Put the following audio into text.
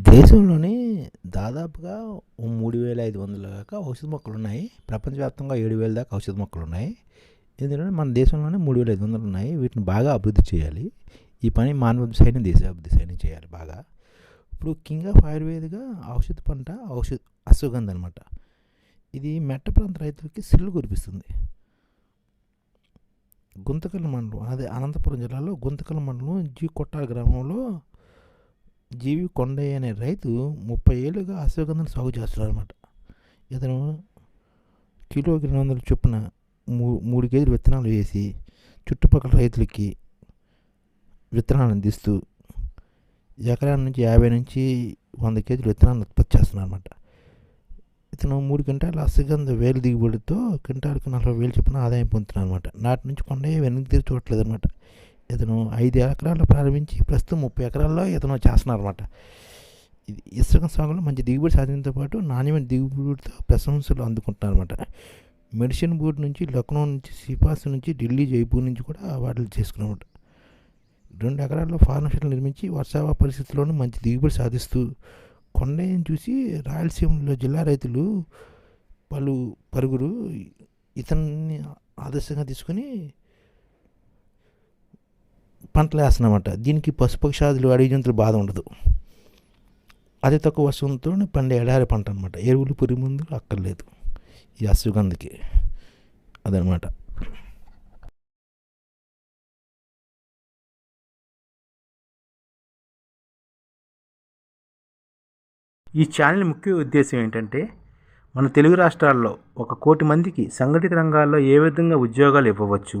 దేశంలోనే దాదాపుగా మూడు వేల ఐదు వందల దాకా ఔషధ మొక్కలు ఉన్నాయి. ప్రపంచవ్యాప్తంగా ఏడు వేల దాకా ఔషధ మొక్కలు ఉన్నాయి. ఎందుకంటే మన దేశంలోనే మూడు వేల ఐదు వందలు ఉన్నాయి. వీటిని బాగా అభివృద్ధి చేయాలి. ఈ పని మానవ సైన్యం దేశ అభివృద్ధి సైన్యం చేయాలి బాగా. ఇప్పుడు కింగ్ ఆఫ్ ఆయుర్వేదిగా ఔషధ పంట ఔషధ అశ్వగంధ అనమాట ఇది మెట్ట ప్రాంత రైతులకి సిల్లు కురిపిస్తుంది. గుంతకల్ మండలం అదే అనంతపురం జిల్లాలో గుంతకల్ మండలం జీ కొట్టాల గ్రామంలో జీవి కొండయ్య అనే రైతు ముప్పై ఏళ్ళుగా అశ్వగంధను సాగు చేస్తున్నాడు అనమాట ఇతను కిలోకి రెండు వందల చొప్పున మూ మూడు కేజీలు విత్తనాలు వేసి చుట్టుపక్కల రైతులకి విత్తనాలు అందిస్తూ ఎకరాల నుంచి యాభై నుంచి వంద కేజీలు విత్తనాలు ఉత్పత్తి చేస్తున్నాడు అనమాట ఇతను మూడు క్వింటాల అశ్వగంధ వేలు దిగుబడితో క్వింటాలకు నలభై వేలు చొప్పున ఆదాయం పొందుతున్నాడు అనమాట నాటి నుంచి కొండయ్య వెనక్కి తిరిగి చూడట్లేదు అనమాట ఇతను ఐదు ఎకరాల్లో ప్రారంభించి ప్రస్తుతం ముప్పై ఎకరాల్లో ఇతను చేస్తున్నారు అనమాట ఇది ఇసుక సాగులో మంచి దిగుబడి సాధించడంతో పాటు నాణ్యమైన దిగుబడితో ప్రశంసలు అందుకుంటున్నారు అనమాట మెడిసిన్ బోర్డు నుంచి లక్నో నుంచి సిఫార్సు నుంచి ఢిల్లీ జైపూర్ నుంచి కూడా అవార్డులు చేసుకున్నమాట రెండు ఎకరాల్లో ఫార్మసీలు నిర్మించి వర్షాభా పరిస్థితుల్లోనూ మంచి దిగుబడి సాధిస్తూ కొండయ్యను చూసి రాయలసీమలో జిల్లా రైతులు పలు పరుగురు ఇతన్ని ఆదర్శంగా తీసుకొని పంటలు వేస్తున్నమాట. దీనికి పశుపక్షాదులు అడవి జంతువులు బాధ ఉండదు. అతి తక్కువ వర్షంతో పండే ఎడారి పంట అనమాట ఎరువులు పురుగు మందులు అక్కర్లేదు. ఈ అశ్వగంధకి అదనమాట. ఈ ఛానల్ ముఖ్య ఉద్దేశం ఏంటంటే మన తెలుగు రాష్ట్రాల్లో ఒక కోటి మందికి సంఘటిత రంగాల్లో ఏ విధంగా ఉద్యోగాలు ఇవ్వవచ్చు